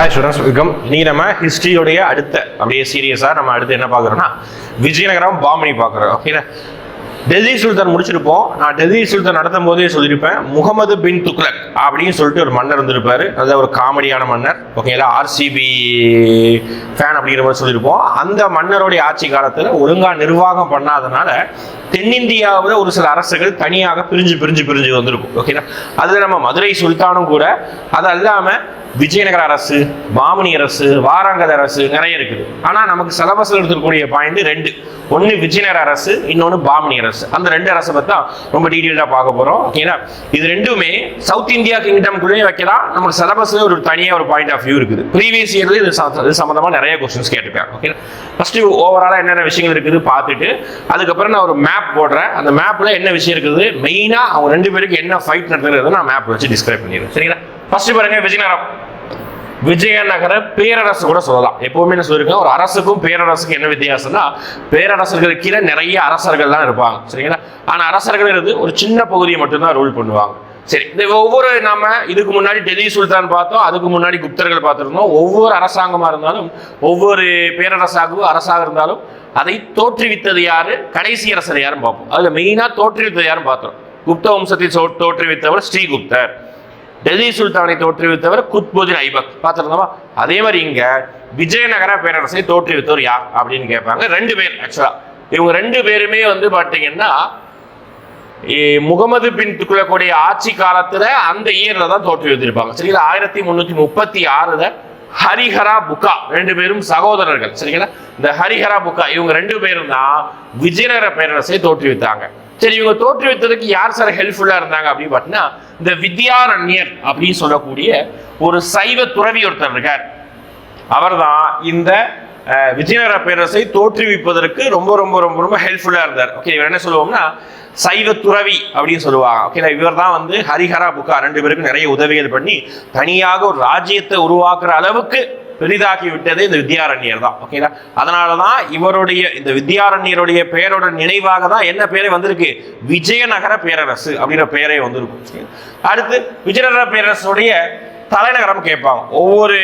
Hi students welcome நீ நம்ம ஹிஸ்டரியோடைய அடுத்த அப்படியே சீரியஸாக நம்ம அடுத்து என்ன பார்க்குறோம்னா விஜயநகரம் பாமணி பார்க்குறோம் ஓகேங்களா டெல்லி சுல்தான் முடிச்சிருப்போம். நான் டெல்லி சுல்தான் நடத்தும் போதே சொல்லியிருப்பேன் முகமது பின் துக்லக் அப்படின்னு சொல்லிட்டு ஒரு மன்னர் இருந்திருப்பாரு அது ஒரு காமெடியான மன்னர் ஓகேங்களா ஆர்சிபி ஃபேன் அப்படிங்கிற மாதிரி சொல்லியிருப்போம். அந்த மன்னருடைய ஆட்சி காலத்தில் ஒழுங்காக நிர்வாகம் பண்ணாதனால தென்னிந்தியாவில் ஒரு சில அரசுகள் தனியாக பிரிஞ்சு பிரிஞ்சு பிரிஞ்சு வந்திருக்கும். ஓகேங்களா அதில் நம்ம மதுரை சுல்தானும் கூட அது அல்லாமல் விஜயநகர அரசு மாமணி அரசு வாராங்கத அரசு நிறைய இருக்குது. ஆனால் நமக்கு சிலபஸில் இருக்கக்கூடிய பாயிண்ட் ரெண்டு. ஒன்று விஜயநகர அரசு இன்னொன்று பாமணி அரசு. அந்த ரெண்டு அரசை பற்றி தான் ரொம்ப டீட்டெயிலாக பார்க்க போகிறோம் ஓகேனா இது ரெண்டுமே சவுத் இந்தியா கிங்டம்குள்ளேயே வைக்கலாம். நமக்கு சிலபஸில் ஒரு தனியாக ஒரு பாயிண்ட் ஆஃப் வியூ இருக்குது. ப்ரீவியஸ் இயர்ல இது இது சம்மந்தமாக நிறைய கொஸ்டின்ஸ் கேட்டுருக்காங்க. ஓகேனா ஃபஸ்ட்டு ஓவராலாக என்னென்ன விஷயங்கள் இருக்குது பார்த்துட்டு அதுக்கப்புறம் நான் ஒரு மேப் போடுறேன். அந்த மேப்பில் என்ன விஷயம் இருக்குது? மெயினாக அவங்க ரெண்டு பேருக்கு என்ன ஃபைட் நடந்துருக்குது நான் மேப் வச்சு டிஸ்கிரைப் பண்ணிடுறேன். சரிங்களா? ஃபர்ஸ்ட் பாருங்க விஜயநகரம். விஜயநகர பேரரசு கூட சொல்லலாம். எப்பவுமே என்ன சொல்லியிருக்கேன் ஒரு அரசுக்கும் பேரரசுக்கும் என்ன வித்தியாசம்னா பேரரசர்கள் கீழே நிறைய அரசர்கள் தான் இருப்பாங்க. சரிங்களா? ஆனால் அரசர்கள் ஒரு சின்ன பகுதியை மட்டும்தான் ரூல் பண்ணுவாங்க. சரி இந்த ஒவ்வொரு நாம இதுக்கு முன்னாடி டெல்லி சுல்தான் பார்த்தோம் அதுக்கு முன்னாடி குப்தர்கள் பார்த்துருந்தோம். ஒவ்வொரு அரசாங்கமாக இருந்தாலும் ஒவ்வொரு பேரரசாகவும் அரசாக இருந்தாலும் அதை தோற்றுவித்தது யாரு? கடைசி அரசர் யாரும் பார்ப்போம். அதில் மெயினாக தோற்றுவித்தது யாரும் பார்த்தோம். குப்த வம்சத்தை தோற்றுவித்தவர் ஸ்ரீகுப்தர். டெல்லி சுல்தானை தோற்றுவித்தவர் குத்புதீன் ஐபக். பார்த்துருந்தோமா? அதே மாதிரி இங்க விஜயநகர பேரரசை தோற்றுவித்தவர் யார் அப்படின்னு கேட்பாங்க. ரெண்டு பேர் ஆக்சுவலா இவங்க ரெண்டு பேருமே வந்து பார்த்தீங்கன்னா முகமது பின் துக்குலக்கூடிய ஆட்சி காலத்துல அந்த இயர்ல தான் தோற்றுவித்திருப்பாங்க சரிங்களா? ஆயிரத்தி முன்னூத்தி முப்பத்தி ஆறுல ஹரிஹரா புக்கா ரெண்டு பேரும் சகோதரர்கள். சரிங்களா? இந்த ஹரிஹரா புக்கா இவங்க ரெண்டு பேரும் தான் விஜயநகர பேரரசை தோற்றுவித்தாங்க சரி இவங்க தோற்றுவித்ததுக்கு யார் சார் ஹெல்ப்ஃபுல்லா இருந்தாங்க அப்படின்னு பார்த்தீங்கன்னா இந்த வித்யாரண்யர் அப்படின்னு சொல்லக்கூடிய ஒரு சைவ துறவி ஒருத்தர் இருக்கார். அவர்தான் இந்த விஜயநகர பேரரசை தோற்றுவிப்பதற்கு ரொம்ப ரொம்ப ரொம்ப ரொம்ப ஹெல்ப்ஃபுல்லா இருந்தார். ஓகே இவர் என்ன சொல்லுவோம்னா சைவ துறவி அப்படின்னு சொல்லுவாங்க. ஓகே இவர் தான் வந்து ஹரிஹரா புக்கா. ரெண்டு பேருக்கும் நிறைய உதவிகள் பண்ணி தனியாக ஒரு ராஜ்யத்தை உருவாக்குற அளவுக்கு பெரிதாக்கி விட்டது இந்த வித்யாரண்யர் தான். ஓகேங்களா அதனால தான் இவருடைய இந்த வித்யாரண்யருடைய பெயரோட நினைவாக தான் என்ன பேரே வந்திருக்கு? விஜயநகர பேரரசு அப்படிங்கிற பெயரே வந்திருக்கும். சரி. அடுத்து விஜயநகர பேரரசுடைய தலைநகரம் கேட்பாங்க. ஒவ்வொரு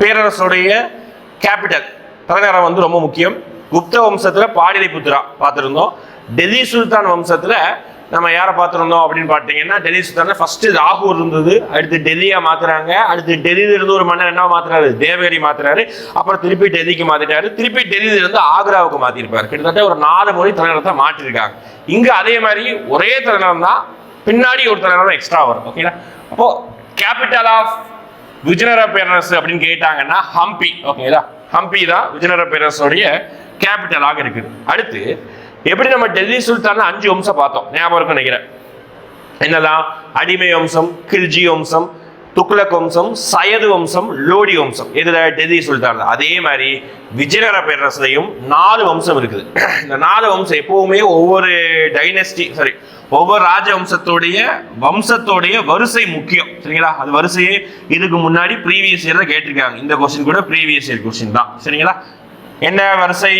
பேரரசுடைய கேபிட்டல் தலைநகரம் வந்து ரொம்ப முக்கியம். குப்த வம்சத்தில் பாடிலிபுத்திரா பார்த்துருந்தோம். டெல்லி சுல்தான் வம்சத்துல நம்ம யாரை பார்த்துருந்தோம் அப்படின்னு பார்த்தீங்கன்னா டெல்லி சுல்தானில் ஃபர்ஸ்ட் லாகூர் இருந்தது அடுத்து டெல்லியா மாத்துறாங்க அடுத்து டெல்லியில இருந்து ஒரு மன்னர் என்ன மாத்துறாரு? தேவகிரி மாத்துறாரு அப்புறம் திருப்பி டெல்லிக்கு மாத்திட்டாரு. திருப்பி டெல்லியில இருந்து ஆக்ராவுக்கு மாத்திருப்பாரு. கிட்டத்தட்ட ஒரு நாலு மொழி தலைநகரத்தை மாற்றிருக்காங்க. இங்க அதே மாதிரி ஒரே தலைநகரம் தான் பின்னாடி ஒரு தலைநகரம் எக்ஸ்ட்ரா வரும் ஓகேங்களா அப்போ கேபிட்டல் ஆஃப் விஜயநகர பேரரசு அப்படின்னு கேட்டாங்கன்னா ஹம்பி ஓகேங்களா ஹம்பி தான் விஜயநகர பேரரசுடைய கேபிட்டலாக இருக்குது. அடுத்து எப்படி நம்ம டெல்லி சுல்தான்ல அஞ்சு வம்சம் பார்த்தோம்? ஞாபகம் இருக்கும் நினைக்கிறேன். என்னதான் அடிமை வம்சம் கில்ஜி வம்சம் துக்ளக் வம்சம் சயது வம்சம் லோடி வம்சம் இதுல டெல்லி சுல்தான் அதே மாதிரி விஜயநகர பேரரசுலையும் நாலு வம்சம் இருக்குது. இந்த நாலு வம்சம் எப்பவுமே ஒவ்வொரு டைனஸ்டி சாரி ஒவ்வொரு ராஜ வம்சத்துடைய வம்சத்தோடைய வரிசை முக்கியம். சரிங்களா? அது வரிசையே இதுக்கு முன்னாடி ப்ரீவியஸ் இயர்ல கேட்டிருக்காங்க. இந்த கொஸ்டின் கூட ப்ரீவியஸ் இயர் கொஸ்டின் தான். சரிங்களா? என்ன வரிசை?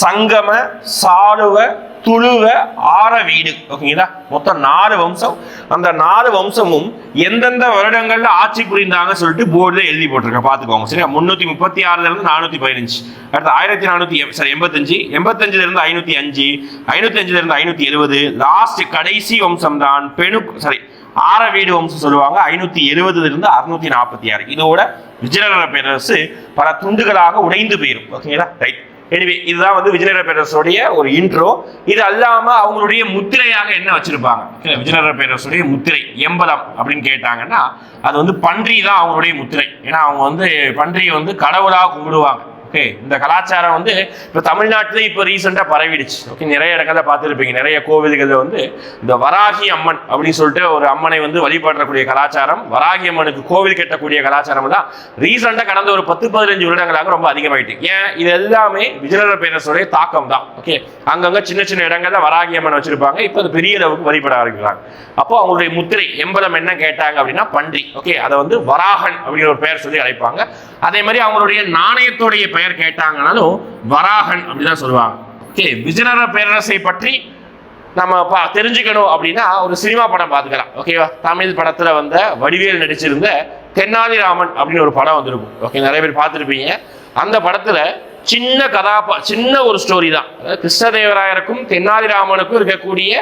சங்கம சாளுவ துளுவ ஆற வீடு. ஓகேங்களா? மொத்தம் நாலு வம்சம். அந்த நாலு வம்சமும் எந்தெந்த வருடங்கள்ல ஆட்சி புரிந்தாங்க சொல்லிட்டு போர்டில் எழுதி போட்டிருக்கேன். பார்த்துக்கோங்க. சரியா? முன்னூத்தி முப்பத்தி ஆறுல இருந்து நானூத்தி பதினஞ்சு. அடுத்து ஆயிரத்தி நானூத்தி சாரி எண்பத்தஞ்சு. எண்பத்தஞ்சுல இருந்து ஐநூத்தி அஞ்சு. ஐநூத்தி அஞ்சுல இருந்து ஐநூத்தி எழுபது லாஸ்ட் கடைசி வம்சம் தான் பெணு சாரி ஆற வீடு வம்சம் சொல்லுவாங்க. ஐநூத்தி எழுபதுல இருந்து அறுநூத்தி நாற்பத்தி ஆறு. இதோட விஜயநகர பேரரசு பல துண்டுகளாக உடைந்து போயிடும் ஓகேங்களா? ரைட் எனவே இதுதான் வந்து விஜயநகர பேரரசுடைய ஒரு இன்ட்ரோ இது அல்லாம அவங்களுடைய முத்திரையாக என்ன வச்சிருப்பாங்க? விஜயநகர பேரரசுடைய முத்திரை எம்பலம் அப்படின்னு கேட்டாங்கன்னா அது வந்து பன்றி தான் அவங்களுடைய முத்திரை. ஏன்னா அவங்க வந்து பன்றியை வந்து கடவுளாக கும்பிடுவாங்க. ஓகே இந்த கலாச்சாரம் வந்து இப்போ தமிழ்நாட்டிலே இப்போ ரீசெண்டாக பரவிடுச்சு. ஓகே நிறைய இடங்கள்ல பார்த்துருப்பீங்க. நிறைய கோவில்களில் வந்து இந்த வராகி அம்மன் அப்படின்னு சொல்லிட்டு ஒரு அம்மனை வந்து வழிபடக்கூடிய கலாச்சாரம் வராகி அம்மனுக்கு கோவில் கட்டக்கூடிய கலாச்சாரம் தான் ரீசெண்டாக கடந்த ஒரு பத்து பதினஞ்சு வருடங்களாக ரொம்ப அதிகமாயிட்டு ஏன்? இது எல்லாமே விஜயநகர பேரரசுடைய தாக்கம் தான். ஓகே அங்கங்கே சின்ன சின்ன இடங்கள்ல வராகி அம்மன் வச்சிருப்பாங்க. இப்போ அது பெரிய அளவுக்கு வழிபட ஆரம்பிக்கிறாங்க. அப்போ அவங்களுடைய முத்திரை எம்பலம் என்ன கேட்டாங்க அப்படின்னா பன்றி. ஓகே அதை வந்து வராகன் அப்படிங்கிற ஒரு பெயர் சொல்லி அழைப்பாங்க. அதே மாதிரி அவங்களுடைய நாணயத்துடைய பெயர் கேட்டாங்கனாலும் வராகன் அப்படிதான் சொல்லுவாங்க. ஓகே விஜயநகர பேரரசை பற்றி நம்ம பா தெரிஞ்சுக்கணும் அப்படின்னா ஒரு சினிமா படம் பார்த்துக்கலாம். ஓகேவா தமிழ் படத்துல வந்த வடிவேல் நடிச்சிருந்த தென்னாலிராமன் அப்படின்னு ஒரு படம் வந்திருக்கும். ஓகே நிறைய பேர் பார்த்துருப்பீங்க. அந்த படத்துல சின்ன கதாபா சின்ன ஒரு ஸ்டோரி தான். அதாவது கிருஷ்ணதேவராயருக்கும் தென்னாலிராமனுக்கும் இருக்கக்கூடிய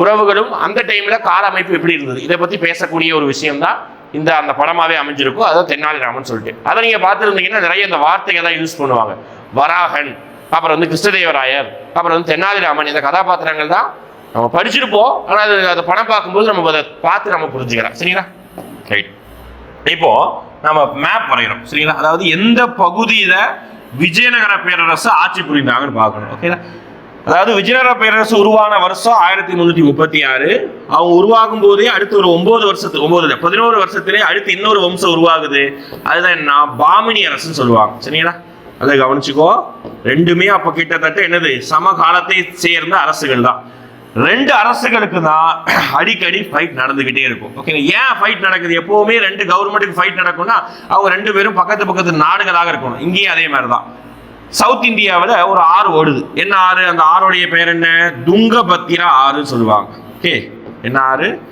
உறவுகளும் அந்த டைம்ல கால அமைப்பு எப்படி இருந்தது? இதை பத்தி பேசக்கூடிய ஒரு விஷயம் தான் இந்த அந்த படமாகவே அமைஞ்சிருக்கும். அதான் தென்னாலிராமன் சொல்லிட்டு. அதை நீங்கள் பார்த்துருந்தீங்கன்னா நிறைய இந்த வார்த்தைகள் தான் யூஸ் பண்ணுவாங்க. வராகன் அப்புறம் வந்து கிருஷ்ணதேவராயர் அப்புறம் வந்து தென்னாலிராமன் இந்த கதாபாத்திரங்கள் தான் நம்ம படிச்சிருப்போம். ஆனால் அது அதை படம் பார்க்கும்போது நம்ம அதை பார்த்து நம்ம புரிஞ்சுக்கலாம். சரிங்களா? ரைட் இப்போ நம்ம மேப் வரைகிறோம் சரிங்களா? அதாவது எந்த பகுதியில் விஜயநகர பேரரசு ஆட்சி புரிந்தாங்கன்னு பார்க்கணும். ஓகேங்களா அதாவது விஜயநகர பேரரசு உருவான வருஷம் ஆயிரத்தி முந்நூற்றி முப்பத்தி ஆறு. அவங்க உருவாகும் போதே அடுத்து ஒரு ஒன்பது வருஷத்துக்கு ஒன்பது பதினோரு வருஷத்திலே அடுத்து இன்னொரு வம்சம் உருவாகுது. அதுதான் என்ன? பாமினி அரசுன்னு சொல்லுவாங்க. சரிங்களா? அதை கவனிச்சுக்கோ. ரெண்டுமே அப்ப கிட்டத்தட்ட என்னது? சமகாலத்தை சேர்ந்த அரசுகள் தான். ரெண்டு அரசுகளுக்கு தான் அடிக்கடி ஃபைட் நடந்துகிட்டே இருக்கும். ஓகேங்க ஏன் ஃபைட் நடக்குது? எப்பவுமே ரெண்டு கவர்மெண்ட்டுக்கு ஃபைட் நடக்கும்னா அவங்க ரெண்டு பேரும் பக்கத்து பக்கத்து நாடுகளாக இருக்கணும். இங்கேயும் அதே மாதிரி தான் சவுத் இந்தியாவில் ஒரு ஆறு ஓடுது. என்ன ஆறு? அந்த ஆறுடைய பெயர் என்ன? துங்கபத்திரா ஆறுன்னு சொல்லுவாங்க. ஓகே? என்ன ஆறு?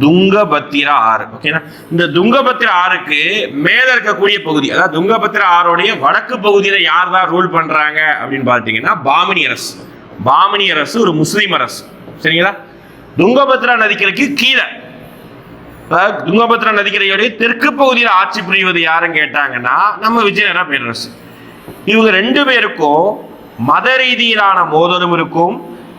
துங்கபத்திரா ஆறு. ஓகேனா இந்த துங்கபத்திரா ஆறுக்கு மேல இருக்கக்கூடிய பகுதி அதாவது துங்கபத்திரா ஆறுடைய வடக்கு பகுதியில யார் தான் ரூல் பண்றாங்க அப்படின்னு பார்த்தீங்கன்னா பாமினி அரசு. பாமினி அரசு ஒரு முஸ்லீம் அரசு. சரிங்களா? துங்கபத்ரா நதிக்கரைக்கு கீழே. அதாவது துங்கபத்ரா நதிக்கரையோடைய தெற்கு பகுதியில் ஆட்சி புரிவது யாருன்னு கேட்டாங்கன்னா நம்ம விஜயநகர பேரரசு. இவங்க ரெண்டு பேருக்கும் மத ரீதியிலான மோதலும் இருக்கும்.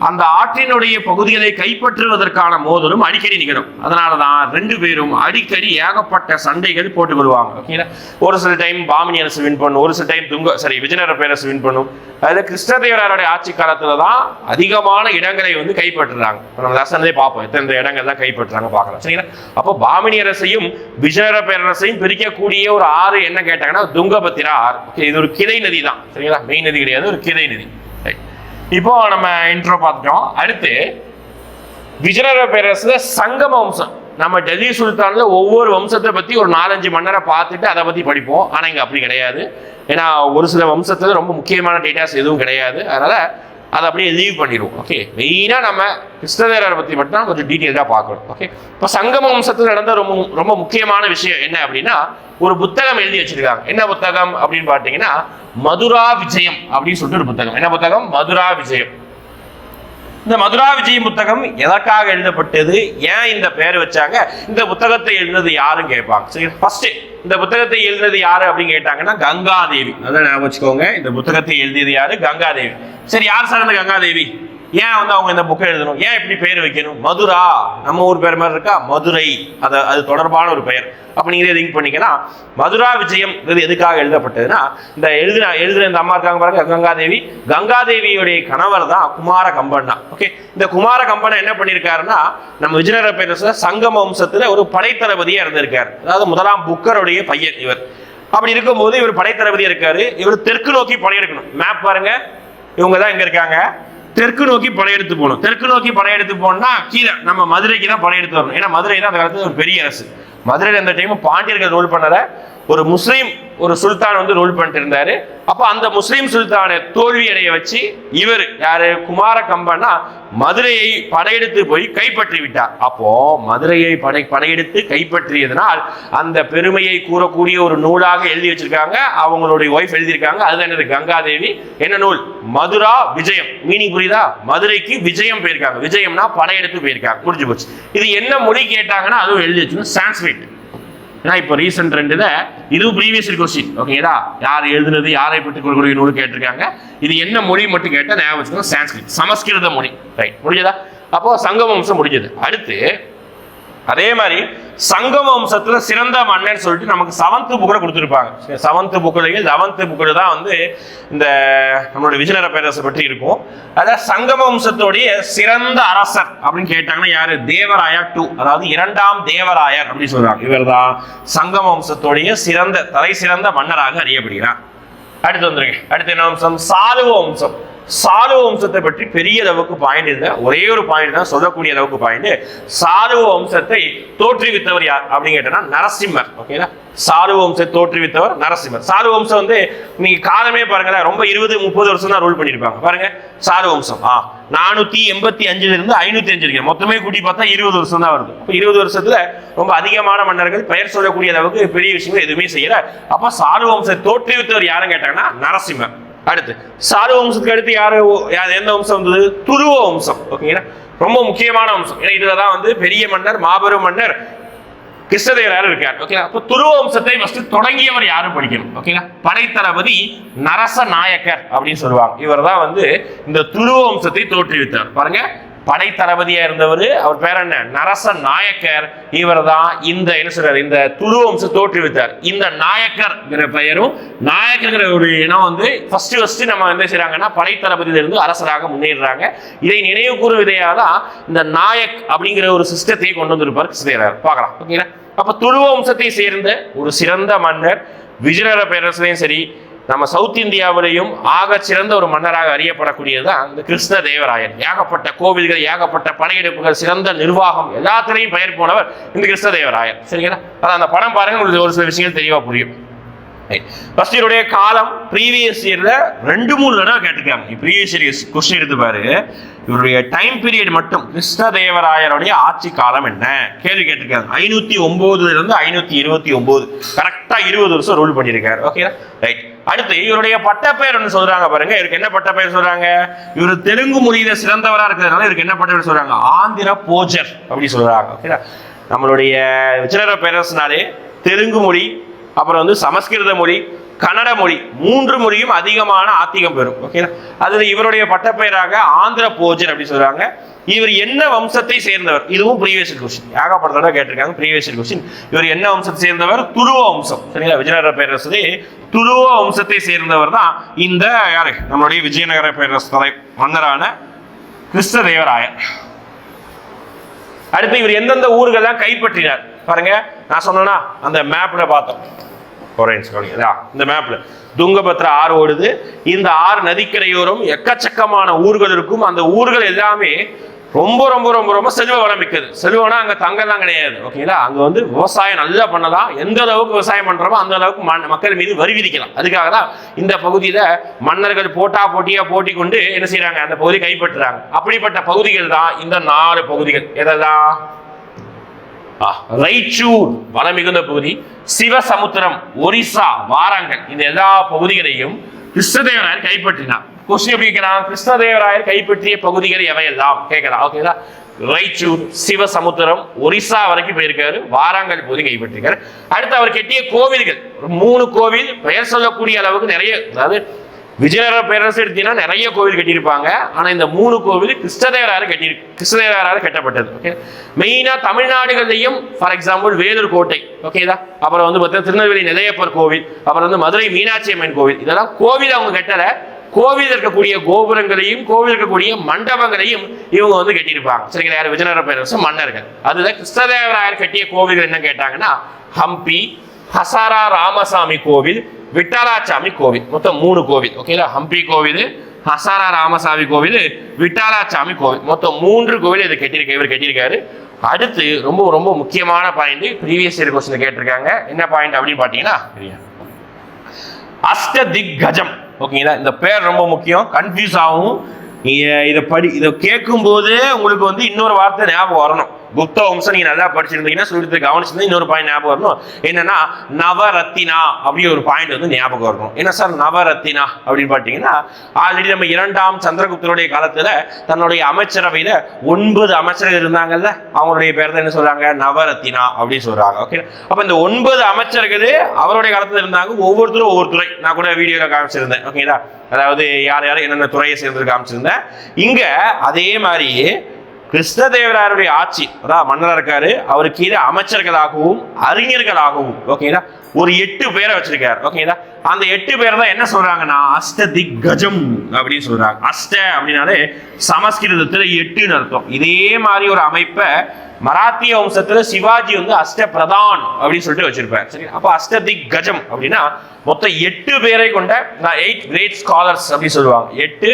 அந்த ஆற்றினுடைய பகுதிகளை கைப்பற்றுவதற்கான மோதலும் அடிக்கடி நிகழும். அதனால தான் ரெண்டு பேரும் அடிக்கடி ஏகப்பட்ட சண்டைகள் போட்டு வருவாங்க. ஓகேங்களா ஒரு சில டைம் பாமினி அரசு வின் பண்ணும் ஒரு சில டைம் துங்க சரி விஜயநகர பேரரசு வின் பண்ணும். அதாவது கிருஷ்ணதேவராயருடைய ஆட்சி காலத்துல தான் அதிகமான இடங்களை வந்து கைப்பற்றுறாங்க. நம்ம லசனதே பார்ப்போம். எத்தனை இடங்கள் தான் கைப்பற்றுறாங்க பார்க்கலாம். சரிங்களா? அப்போ பாமினி அரசையும் விஜயநகர பேரரசையும் பிரிக்கக்கூடிய ஒரு ஆறு என்ன கேட்டாங்கன்னா துங்கபத்திரா ஆறு ஓகே இது ஒரு கிளை நதி தான். சரிங்களா? மெயின் நதி கிடையாது ஒரு கிளை நதி. இப்போ நம்ம இன்ட்ரோ பார்த்துட்டோம். அடுத்து விஜயநகர பேரரசுல சங்கம வம்சம். நம்ம டெல்லி சுல்தான்ல ஒவ்வொரு வம்சத்தை பத்தி ஒரு நாலஞ்சு மன்னரை பார்த்துட்டு அதை பத்தி படிப்போம். ஆனா இங்க அப்படி கிடையாது. ஏன்னா ஒரு சில வம்சத்துல ரொம்ப முக்கியமான டேட்டாஸ் எதுவும் கிடையாது. அதனால அதை அப்படியே லீவ் பண்ணிடுவோம் ஓகே மெயினாக நம்ம கிருஷ்ணதேவரை பற்றி மட்டும் தான் கொஞ்சம் டீட்டெயிலாக பார்க்கணும் ஓகே இப்போ சங்கம வம்சத்தில் நடந்த ரொம்ப ரொம்ப முக்கியமான விஷயம் என்ன அப்படின்னா ஒரு புத்தகம் எழுதி வச்சிருக்காங்க. என்ன புத்தகம் அப்படின்னு பார்த்தீங்கன்னா மதுரா விஜயம் அப்படின்னு சொல்லிட்டு ஒரு புத்தகம். என்ன புத்தகம்? மதுரா விஜயம். இந்த மதுரா விஜயம் புத்தகம் எதற்காக எழுதப்பட்டது? ஏன் இந்த பெயர் வச்சாங்க? இந்த புத்தகத்தை எழுதது யாருன்னு கேட்பாங்க. சரி ஃபர்ஸ்ட் இந்த புத்தகத்தை எழுதினது யாரு அப்படின்னு கேட்டாங்கன்னா கங்காதேவி. அதான் ஞாபகம் வச்சுக்கோங்க. இந்த புத்தகத்தை எழுதியது யாரு? கங்காதேவி. சரி யார் சார் அந்த கங்காதேவி? ஏன் வந்து அவங்க இந்த புக்கை எழுதணும்? ஏன் இப்படி பேர் வைக்கணும்? மதுரா? நம்ம ஊர் பேர் மாதிரி இருக்கா? மதுரை. அதை அது தொடர்பான ஒரு பெயர். அப்போ நீங்கள் இதை திங்க் பண்ணிக்கலாம் மதுரா விஜயம் இது எதுக்காக எழுதப்பட்டதுன்னா இந்த எழுதின எழுதுன இந்த அம்மா இருக்காங்க பாருங்க கங்காதேவி. கங்காதேவியுடைய கணவர் தான் குமார கம்பன்னா. ஓகே இந்த குமார கம்பனை என்ன பண்ணியிருக்காருன்னா நம்ம விஜயநகர பேரரசுல சங்கம வம்சத்தில் ஒரு படைத்தளபதியாக இருந்திருக்கார். அதாவது முதலாம் புக்கருடைய பையன் இவர். அப்படி இருக்கும்போது இவர் படைத்தளபதியாக இருக்காரு. இவர் தெற்கு நோக்கி படையெடுக்கணும் மேப் பாருங்க. இவங்க தான் இங்கே இருக்காங்க. தெற்கு நோக்கி படையெடுத்து போகணும். தெற்கு நோக்கி படையெடுத்து போனா கீழே நம்ம மதுரைக்கு தான் படையெடுத்து வரணும். ஏன்னா மதுரை தான் அந்த காலத்துல ஒரு பெரிய அரசு. மதுரையில் அந்த டைம் பாண்டியர்கள் ரோல் பண்ணல. ஒரு முஸ்லீம் ஒரு சுல்தான் வந்து ரூல் பண்ணிட்டு இருந்தாரு அப்போ அந்த முஸ்லீம் சுல்தானை தோல்வி அடைய வச்சு இவர் யாரு? குமார கம்பனா மதுரையை படையெடுத்து போய் கைப்பற்றி விட்டார். அப்போ மதுரையை படை படையெடுத்து கைப்பற்றியதனால் அந்த பெருமையை கூறக்கூடிய ஒரு நூலாக எழுதி வச்சிருக்காங்க. அவங்களுடைய ஒய்ஃப் எழுதியிருக்காங்க. அதுதான் என்னது? கங்காதேவி. என்ன நூல்? மதுரா விஜயம். மீனிங் புரியுதா? மதுரைக்கு விஜயம் போயிருக்காங்க. விஜயம்னா படையெடுத்து போயிருக்காங்க. முடிஞ்சு போச்சு. இது என்ன மொழி கேட்டாங்கன்னா அதுவும் எழுதி வச்சுக்கணும் சான்ஸ்கிரிட் ஏன்னா இப்போ ரீசெண்ட் ரெண்டுல இதுவும் ப்ரீவியஸ் கொஸ்டின் ஓகேங்களா யார் எழுதுனது யாரை பற்றி கொடுக்கக்கூடிய நூல் கேட்டிருக்காங்க. இது என்ன மொழி மட்டும் கேட்டால் ஞாபகம் வச்சுக்கோங்க சான்ஸ்கிரிட் சமஸ்கிருத மொழி. ரைட் முடிஞ்சதா? அப்போ சங்க வம்சம் முடிஞ்சது. அடுத்து அதே மாதிரி சங்கம வம்சத்துல சிறந்த மன்னன் சொல்லிட்டு நமக்கு செவன்த் புக்கில் கொடுத்துருப்பாங்க. செவன்த் புக்கிலையும் லெவன்த் புக்கில் தான் வந்து இந்த நம்மளுடைய விஜயநகர பேரரசை பற்றி இருக்கும். அதாவது சங்கம வம்சத்துடைய சிறந்த அரசர் அப்படின்னு கேட்டாங்கன்னா யாரு? தேவராயா டூ அதாவது இரண்டாம் தேவராயர் அப்படின்னு சொல்றாங்க. இவர் தான் சங்கம வம்சத்துடைய சிறந்த தலை சிறந்த மன்னராக அறியப்படுகிறார். அடுத்து வந்துருங்க. அடுத்து என்ன வம்சம்? சாலுவ வம்சம். சாலுவ வம்சத்தை பற்றி பெரிய அளவுக்கு பாயிண்ட் இல்லை. ஒரே ஒரு பாயிண்ட் தான் சொல்லக்கூடிய அளவுக்கு பாயிண்ட். சாலுவ வம்சத்தை தோற்றுவித்தவர் யார் அப்படின்னு கேட்டோம்னா நரசிம்மர். ஓகேங்களா சாலுவ வம்சத்தை தோற்றுவித்தவர் நரசிம்மர். சாலுவ வம்சம் வந்து நீங்க காலமே பாருங்களேன் ரொம்ப இருபது முப்பது வருஷம் தான் ரூல் பண்ணியிருப்பாங்க. பாருங்க சாலுவ வம்சம். ஆ நானூத்தி எண்பத்தி அஞ்சுல இருந்து ஐநூத்தி அஞ்சு இருக்கு மொத்தமே கூட்டி பார்த்தா இருபது வருஷம் தான் வருது. இப்போ இருபது வருஷத்துல ரொம்ப அதிகமான மன்னர்கள் பெயர் சொல்லக்கூடிய அளவுக்கு பெரிய விஷயங்கள் எதுவுமே செய்யல. அப்ப சாலுவ வம்சத்தை தோற்றுவித்தவர் யாருன்னு கேட்டாங்கன்னா நரசிம்மர். அடுத்து சாரு வம்சத்துக்கு அடுத்து யாரு? யார் எந்த வம்சம் வந்தது? துருவ வம்சம். ஓகேங்களா? ரொம்ப முக்கியமான வம்சம். ஏன்னா இதுலதான் வந்து பெரிய மன்னர் மாபெரும் மன்னர் கிருஷ்ணதேவராயர் இருக்கார். ஓகே அப்போ துருவ வம்சத்தை ஃபர்ஸ்ட் தொடங்கியவர் யாரும் படிக்கணும்? ஓகேங்களா? படைத்தளபதி நரச நாயக்கர் அப்படின்னு சொல்லுவாங்க. இவர் தான் வந்து இந்த துருவ வம்சத்தை தோற்றுவித்தார். பாருங்க. படைத்தளபதியா இருந்தவர் அவர் பேர் என்ன? நரச நாயக்கர். இவர் தான் இந்த என்ன சொல்றாரு? இந்த துரு வம்சம் தோற்றுவித்தார். இந்த நாயக்கர்ங்கிற பெயரும் நாயக்கர்ங்கிற ஒரு இனம் வந்து ஃபர்ஸ்ட் ஃபர்ஸ்ட் நம்ம என்ன செய்யறாங்கன்னா படை தளபதியில இருந்து அரசராக முன்னேறாங்க இதை நினைவு கூறும் விதையாக தான் இந்த நாயக் அப்படிங்கிற ஒரு சிஸ்டத்தையே கொண்டு வந்திருப்பார் கிருஷ்ணதேவராயர் பார்க்கலாம். ஓகேங்களா? அப்ப துருவ வம்சத்தை சேர்ந்த ஒரு சிறந்த மன்னர் விஜயநகர பேரரசையும் சரி நம்ம சவுத் இந்தியாவிலையும் ஆக சிறந்த ஒரு மன்னராக அறியப்படக்கூடியதுதான் இந்த கிருஷ்ண தேவராயன். ஏகப்பட்ட கோவில்கள் ஏகப்பட்ட படையெடுப்புகள் சிறந்த நிர்வாகம் எல்லாத்துலேயும் பெயர் போனவர் இந்த கிருஷ்ண தேவராயன். சரிங்களா? அதான் அந்த படம் பாருங்க உங்களுக்கு ஒரு சில விஷயங்கள் தெளிவா புரியும். ஃபர்ஸ்ட் இவருடைய காலம் ப்ரீவியஸ் இயர்ல ரெண்டு மூணு தடவை கேட்டிருக்காங்க. ப்ரீவியஸ் இயர் கொஸ்டின் எடுத்து பாரு. இவருடைய டைம் பீரியட் மட்டும் கிருஷ்ணதேவராயருடைய ஆட்சி காலம் என்ன? கேள்வி கேட்டிருக்காங்க. ஐநூத்தி ஒன்பதுல இருந்து ஐநூத்தி இருபத்தி ஒன்பது கரெக்டா இருபது வருஷம் ரூல் பண்ணியிருக்காரு ஓகே ரைட் அடுத்து இவருடைய பட்டப்பெயர் ஒன்று சொல்றாங்க பாருங்க. இவருக்கு என்ன பட்டப்பெயர் சொல்றாங்க? இவர் தெலுங்கு மொழியில சிறந்தவரா இருக்கிறதுனால இவருக்கு என்ன பட்டப்பெயர் சொல்றாங்க? ஆந்திர போஜர் அப்படின்னு சொல்றாங்க. ஓகேங்களா நம்மளுடைய விஜயநகர பேரரசுனாலே தெலுங்கு மொழி அப்புறம் வந்து சமஸ்கிருத மொழி கன்னட மொழி மூன்று மொழியும் அதிகமான ஆத்திகம் பெறும் ஓகேங்களா அதுல இவருடைய பட்டப்பெயராக ஆந்திர போஜர் அப்படின்னு சொல்றாங்க. இவர் என்ன வம்சத்தை சேர்ந்தவர்? இதுவும் ப்ரீவியஸ் கொஸ்டின் ஏகப்பட்ட கேட்டிருக்காங்க ப்ரீவியஸ் கொஸ்டின் இவர் என்ன வம்சத்தை சேர்ந்தவர்? துருவ வம்சம். சரிங்களா? விஜயநகர பேரரசு துருவ வம்சத்தை சேர்ந்தவர் தான் இந்த யாரு? நம்மளுடைய விஜயநகர பேரரசு தலை மன்னரான கிருஷ்ணதேவராயர். அடுத்து இவர் எந்தெந்த ஊர்கள்லாம் கைப்பற்றினார்? பாருங்க நான் சொன்னேன்னா அந்த மேப்ல பார்த்தோம். ஒரே நிமிஷம் இந்த மேப்ல துங்கபத்ரா ஆறு ஓடுது. இந்த ஆறு நதிக்கரையோரம் எக்கச்சக்கமான ஊர்கள் இருக்கும். அந்த ஊர்கள் எல்லாமே ரொம்ப ரொம்ப ரொம்ப ரொம்ப செல்வ வளம் மிக்கது. செல்வம்னா அங்க தங்கம்லாம் கிடையாது. ஓகேங்களா அங்க வந்து விவசாயம் நல்லா பண்ணலாம். எந்த அளவுக்கு விவசாயம் பண்றோமோ அந்த அளவுக்கு மண்- மக்கள் மீது வரி விதிக்கலாம். அதுக்காக தான் இந்த பகுதியில மன்னர்கள் போட்டா போட்டியா போட்டி கொண்டு என்ன செய்யறாங்க அந்த பகுதியை கைப்பற்றுறாங்க. அப்படிப்பட்ட பகுதிகள் தான் இந்த நாலு பகுதிகள். எதெல்லாம்? ரைச்சூர் வனமிகுந்த பகுதி சிவசமுத்திரம் ஒரிசா வாராங்கல். இந்த எல்லா பகுதிகளையும் கிருஷ்ணதேவராயர் கைப்பற்றினார். கொஸ்டின் எப்படி கேட்கலாம்? கிருஷ்ணதேவராயர் கைப்பற்றிய பகுதிகள் எவையெல்லாம்? கேட்கலாம். ஓகேங்களா ரைச்சூர் சிவசமுத்திரம் ஒரிசா வரைக்கும் போயிருக்காரு. வாராங்கல் பகுதி கைப்பற்றிருக்காரு. அடுத்து அவர் கெட்டிய கோவில்கள். ஒரு மூணு கோவில் பெயர் சொல்லக்கூடிய அளவுக்கு நிறைய அதாவது விஜயநகர பேரரசு எடுத்தீங்கன்னா நிறைய கோவில் கட்டியிருப்பாங்க. ஆனால் இந்த மூணு கோவில் கிருஷ்ணதேவராறு கட்டி கிருஷ்ணதேவராறு கட்டப்பட்டது. ஓகே மெயினாக தமிழ்நாடுகள்லையும் ஃபார் எக்ஸாம்பிள் வேலூர் கோட்டை. ஓகேதா அப்புறம் வந்து பார்த்தீங்கன்னா திருநெல்வேலி நிலையப்பர் கோவில் அப்புறம் வந்து மதுரை மீனாட்சி அம்மன் கோவில். இதெல்லாம் கோவில் அவங்க கட்டல. கோவில் இருக்கக்கூடிய கோபுரங்களையும் கோவில் இருக்கக்கூடிய மண்டபங்களையும் இவங்க வந்து கட்டியிருப்பாங்க. சரிங்களா? யார்? விஜயநகர பேரரசு மன்னர்கள். அதுதான் கிருஷ்ணதேவராயர் கட்டிய கோவில்கள் என்ன கேட்டாங்கன்னா ஹம்பி ஹசாரா ராமசாமி கோவில் விட்டாலாச்சாமி கோவில். மொத்தம் மூணு கோவில். ஓகேங்களா ஹம்பி கோவில் ஹசாரா ராமசாமி கோவில் விட்டாலாச்சாமி கோவில். மொத்தம் மூன்று கோவில் இதை கட்டியிருக்க இவர் கட்டியிருக்காரு. அடுத்து ரொம்ப ரொம்ப முக்கியமான பாயிண்ட் ப்ரீவியஸ் இயர் கொஸ்டின் கேட்டிருக்காங்க. என்ன பாயிண்ட் அப்படின்னு பார்த்தீங்கன்னா அஷ்ட திக்கஜம். ஓகேங்களா இந்த பேர் ரொம்ப முக்கியம். கன்ஃபியூஸ் ஆகும். இதை படி இதை கேட்கும்போது உங்களுக்கு வந்து இன்னொரு வார்த்தை ஞாபகம் வரணும். குப்த வம்சம் நீங்க நல்லா படிச்சிருந்தீங்கன்னா சொல்லிட்டு கவனிச்சிருந்து இன்னொரு பாயிண்ட் ஞாபகம் வரணும். என்னன்னா நவரத்தினா அப்படி ஒரு பாயிண்ட் வந்து ஞாபகம் வரணும். என்ன சார்? நவரத்தினா அப்படின்னு பார்த்தீங்கன்னா ஆல்ரெடி நம்ம இரண்டாம் சந்திரகுப்தருடைய காலத்துல தன்னுடைய அமைச்சரவையில ஒன்பது அமைச்சர்கள் இருந்தாங்கல்ல அவங்களுடைய பேர் தான் என்ன சொல்றாங்க? நவரத்தினா அப்படின்னு சொல்றாங்க. ஓகே அப்ப இந்த ஒன்பது அமைச்சர்கள் அவருடைய காலத்துல இருந்தாங்க. ஒவ்வொருத்தரும் ஒவ்வொரு துறை. நான் கூட வீடியோல காமிச்சிருந்தேன். ஓகேங்களா அதாவது யார் யார் என்னென்ன துறையை சேர்ந்து காமிச்சிருந்தேன். இங்க அதே மாதிரி கிருஷ்ணதேவராயருடைய ஆட்சி. அதான் மன்னராக இருக்காரு. அவர் கீழே அமைச்சர்களாகவும் அறிஞர்களாகவும் ஓகேங்களா ஒரு எட்டு பேரை வச்சிருக்காரு ஓகேங்களா அந்த எட்டு பேர் தான் என்ன சொல்றாங்கன்னா அஷ்ட திக்கஜம் அப்படின்னு சொல்றாங்க. அஷ்ட அப்படின்னாலே சமஸ்கிருதத்துல எட்டுன்னு அர்த்தம். இதே மாதிரி ஒரு அமைப்பை மராத்திய வம்சத்துல சிவாஜி வந்து அஷ்ட பிரதான் அப்படின்னு சொல்லிட்டு வச்சிருப்பார். சரி அப்போ அஷ்ட திக் கஜம் அப்படின்னா மொத்தம் எட்டு பேரை கொண்ட எயிட் கிரேட் ஸ்காலர்ஸ் அப்படின்னு சொல்லுவாங்க. எட்டு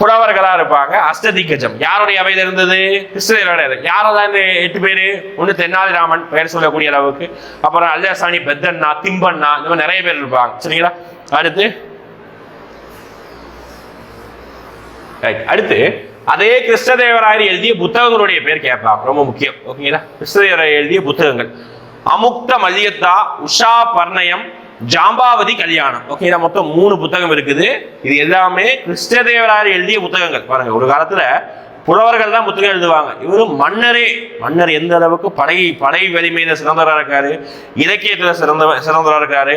புலவர்களா இருப்பாங்க. அஷ்டதிக்கஜம். யாருடைய அவையில் இருந்தது? கிருஷ்ணதேவராய யாரதான் இந்த எட்டு பேரு. ஒன்று தென்னாலிராமன் பெயர் சொல்லக்கூடிய அளவுக்கு. அப்புறம் அல்லசாணி பெத்தண்ணா திம்பண்ணா இந்த மாதிரி நிறைய பேர் இருப்பாங்க. சரிங்களா? அடுத்து. அடுத்து அதே கிருஷ்ணதேவராயர் எழுதிய புத்தகங்களுடைய பேர் கேட்பாங்க ரொம்ப முக்கியம். ஓகேங்களா? கிருஷ்ணதேவராயர் எழுதிய புத்தகங்கள். அமுக்த மல்லியத்தா உஷா பர்ணயம் ஜாம்பாவதி கல்யாணம். ஓகே மொத்தம் மூணு புத்தகம் இருக்குது. இது எல்லாமே கிருஷ்ணதேவராயர் எழுதிய புத்தகங்கள். பாருங்க ஒரு காலத்துல புலவர்கள் தான் புத்தகம் எழுதுவாங்க. இவரும் மன்னரே. மன்னர் எந்த அளவுக்கு படை படை வலிமையில சிறந்தவராக இருக்காரு இலக்கியத்துல சிறந்த சிறந்தவராக இருக்காரு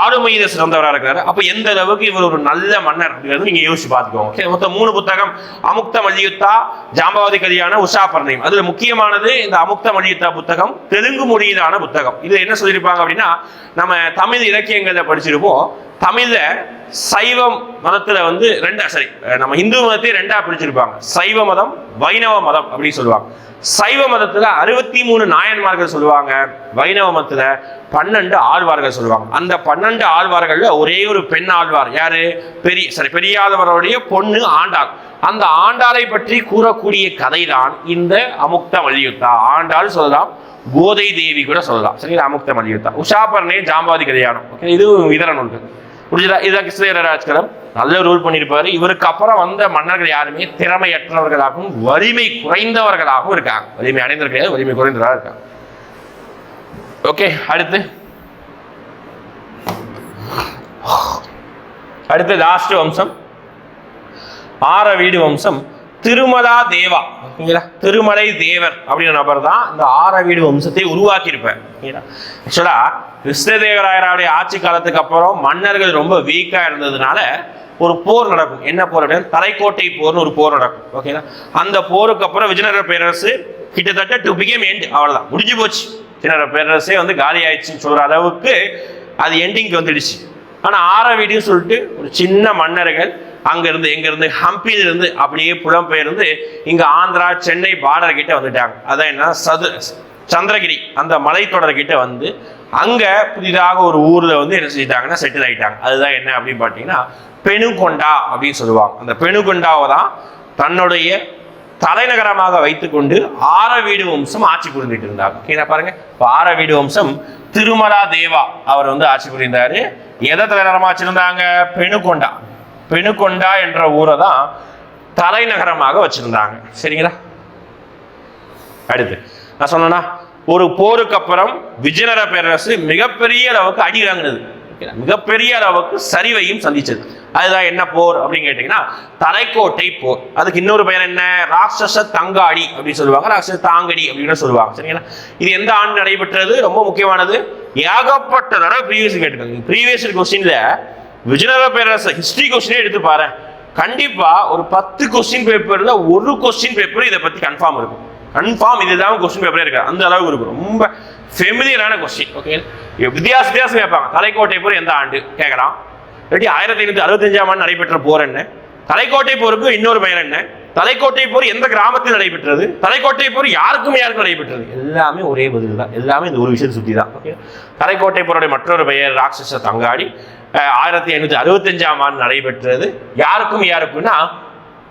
ஆளுமையில சிறந்தவராக இருக்காரு அப்ப எந்த அளவுக்கு இவர் ஒரு நல்ல மன்னர் அப்படிங்கிறது நீங்க யோசிச்சு பார்த்துக்கோங்க. ஓகே மொத்தம் மூணு புத்தகம். அமுக்த மல்யுத்தா ஜாம்பவதி கதியான உஷா பர்ணயம். அதுல முக்கியமானது இந்த அமுக்த மல்யுத்தா புத்தகம் தெலுங்கு மொழியிலான புத்தகம். இது என்ன சொல்லியிருப்பாங்க அப்படின்னா நம்ம தமிழ் இலக்கியங்களில் படிச்சிருப்போம். தமிழில் சைவம் மதத்தில் வந்து ரெண்டா சரி நம்ம இந்து மதத்தையே ரெண்டா பிரிச்சிருப்பாங்க. சைவ மதம் வைணவ மதம் அப்படின்னு சொல்லுவாங்க. சைவ மதத்தில் அறுபத்தி மூணு நாயன்மார்கள் சொல்லுவாங்க. வைணவ மதத்தில் பன்னெண்டு ஆழ்வார்கள் சொல்லுவாங்க. அந்த பன்னெண்டு ஆழ்வார்கள்ல ஒரே ஒரு பெண் ஆழ்வார். யாரு? பெரிய சரி பெரியாதவருடைய பொண்ணு ஆண்டாள். அந்த ஆண்டாளை பற்றி கூறக்கூடிய கதைதான் இந்த அமுக்த மல்யுத்தா. ஆண்டாள் சொல்லலாம் கோதை தேவி கூட சொல்லலாம். சரிங்களா? அமுக்த மல்யுத்தா. உஷாபர்ணே ஜாம்பாதி கல்யாணம் ஓகே இதுவும் இதர நூல்கள். புரிஞ்சுதா? இதுதான் கிருஷ்ணராஜ்கரம் நல்ல ரூல் பண்ணியிருப்பாரு இவருக்கு அப்புறம் வந்த மன்னர்கள் யாருமே? திறமையற்றவர்களாகவும் வலிமை குறைந்தவர்களாகவும் இருக்காங்க. வலிமை அடைந்திருக்க வலிமை குறைந்தவர்களாக இருக்காங்க. ஓகே அடுத்து. அடுத்து லாஸ்ட் வம்சம். ஆற வீடு வம்சம். திருமலா தேவா. ஓகேங்களா? திருமலை தேவர் அப்படின்ற நபர் தான் இந்த ஆற வீடு வம்சத்தை உருவாக்கி இருப்பார் ஆக்சுவலா கிருஷ்ணதேவராயருடைய ஆட்சி காலத்துக்கு அப்புறம் மன்னர்கள் ரொம்ப வீக்கா இருந்ததுனால ஒரு போர் நடக்கும். என்ன போர் அப்படின்னா தலைக்கோட்டை போர்னு ஒரு போர் நடக்கும். ஓகேங்களா? அந்த போருக்கு அப்புறம் விஜயநகர பேரரசு கிட்டத்தட்ட டு பிகேம் எண்ட் அவ்வளவுதான். முடிஞ்சு போச்சு. விஜயநகர பேரரசே வந்து காலி ஆயிடுச்சுன்னு சொல்ற அளவுக்கு அது எண்டிங்க்கு வந்துடுச்சு. ஆனா ஆற வீடுன்னு சொல்லிட்டு ஒரு சின்ன மன்னர்கள் அங்கேருந்து எங்கேருந்து ஹம்பியிலிருந்து அப்படியே புலம்பெயர்ந்து இங்கே ஆந்திரா சென்னை பார்டர் கிட்ட வந்துட்டாங்க. அதான் என்ன? சது சந்திரகிரி அந்த மலைத்தொடர் கிட்ட வந்து அங்கே புதிதாக ஒரு ஊரில் வந்து என்ன செஞ்சிட்டாங்கன்னா செட்டில் ஆயிட்டாங்க. அதுதான் என்ன அப்படின்னு பார்த்தீங்கன்னா பெனுகொண்டா அப்படின்னு சொல்லுவாங்க. அந்த பெனுகொண்டாவை தான் தன்னுடைய தலைநகரமாக வைத்துக்கொண்டு ஆரவீடு வம்சம் ஆட்சி புரிந்துட்டு இருந்தாங்க. கீழே பாருங்க. இப்ப ஆரவீடு வம்சம் திருமலா தேவா அவர் வந்து ஆட்சி புரிந்தாரு. எதை தலைநகரமா வச்சிருந்தாங்க? பெணுகொண்டா. பெணுகொண்டா என்ற ஊரை தான் தலைநகரமாக வச்சிருந்தாங்க. சரிங்களா? அடுத்து நான் சொன்னேன்னா ஒரு போருக்கு அப்புறம் விஜயநகர பேரரசு மிகப்பெரிய அளவுக்கு அடி வாங்கினது. மிகப்பெரிய அளவுக்கு சரிவையும் சந்திச்சது. அதுதான் என்ன போர் அப்படின்னு கேட்டீங்கன்னா தலைக்கோட்டை போர். அதுக்கு இன்னொரு பெயர் என்ன? ராட்சச தங்காடி அப்படின்னு சொல்லுவாங்க. ராட்சச தாங்கடி அப்படின்னு சொல்லுவாங்க. சரிங்களா? இது எந்த ஆண்டு நடைபெற்றது? ரொம்ப முக்கியமானது. ஏகப்பட்ட தடவை ப்ரீவியஸ் கேட்டுக்கோங்க ப்ரீவியஸ் கொஸ்டின்ல விஜயநகர பேரரசு ஹிஸ்டரி கொஸ்டினே எடுத்து பாரு கண்டிப்பா ஒரு பத்து கொஸ்டின் பேப்பர்ல ஒரு கொஸ்டின் பேப்பர் இதை பத்தி கன்ஃபார்ம் இருக்கும். கன்ஃபார்ம் இதுதான் கொஸ்டின் பேப்பரே இருக்காது அந்த அளவுக்கு இருக்கும். ரொம்ப ஃபெமிலியரான கொஸ்டின் ஓகே வித்தியாச வித்தியாசம் கேட்பாங்க. தலைக்கோட்டை போர் எந்த ஆண்டு? கேட்கலாம். இல்லாட்டி ஆயிரத்தி ஐநூத்தி அறுபத்தஞ்சாம் ஆண்டு நடைபெற்ற போர் என்ன? தலைக்கோட்டை போருக்கு இன்னொரு பெயர் என்ன? தலைக்கோட்டை போர் எந்த கிராமத்தில் நடைபெற்றது? தலைக்கோட்டை போர் யாருக்கும் யாருக்கும் நடைபெற்றது? எல்லாமே ஒரே பதில் தான் எல்லாமே இந்த ஒரு விஷயத்தை சுற்றி தான் ஓகே தலைக்கோட்டை போருடைய மற்றொரு பெயர் ராட்சச தங்காடி. ஆயிரத்தி ஐநூத்தி அறுபத்தஞ்சாம் ஆண்டு நடைபெற்றது. யாருக்கும் யாருக்குன்னா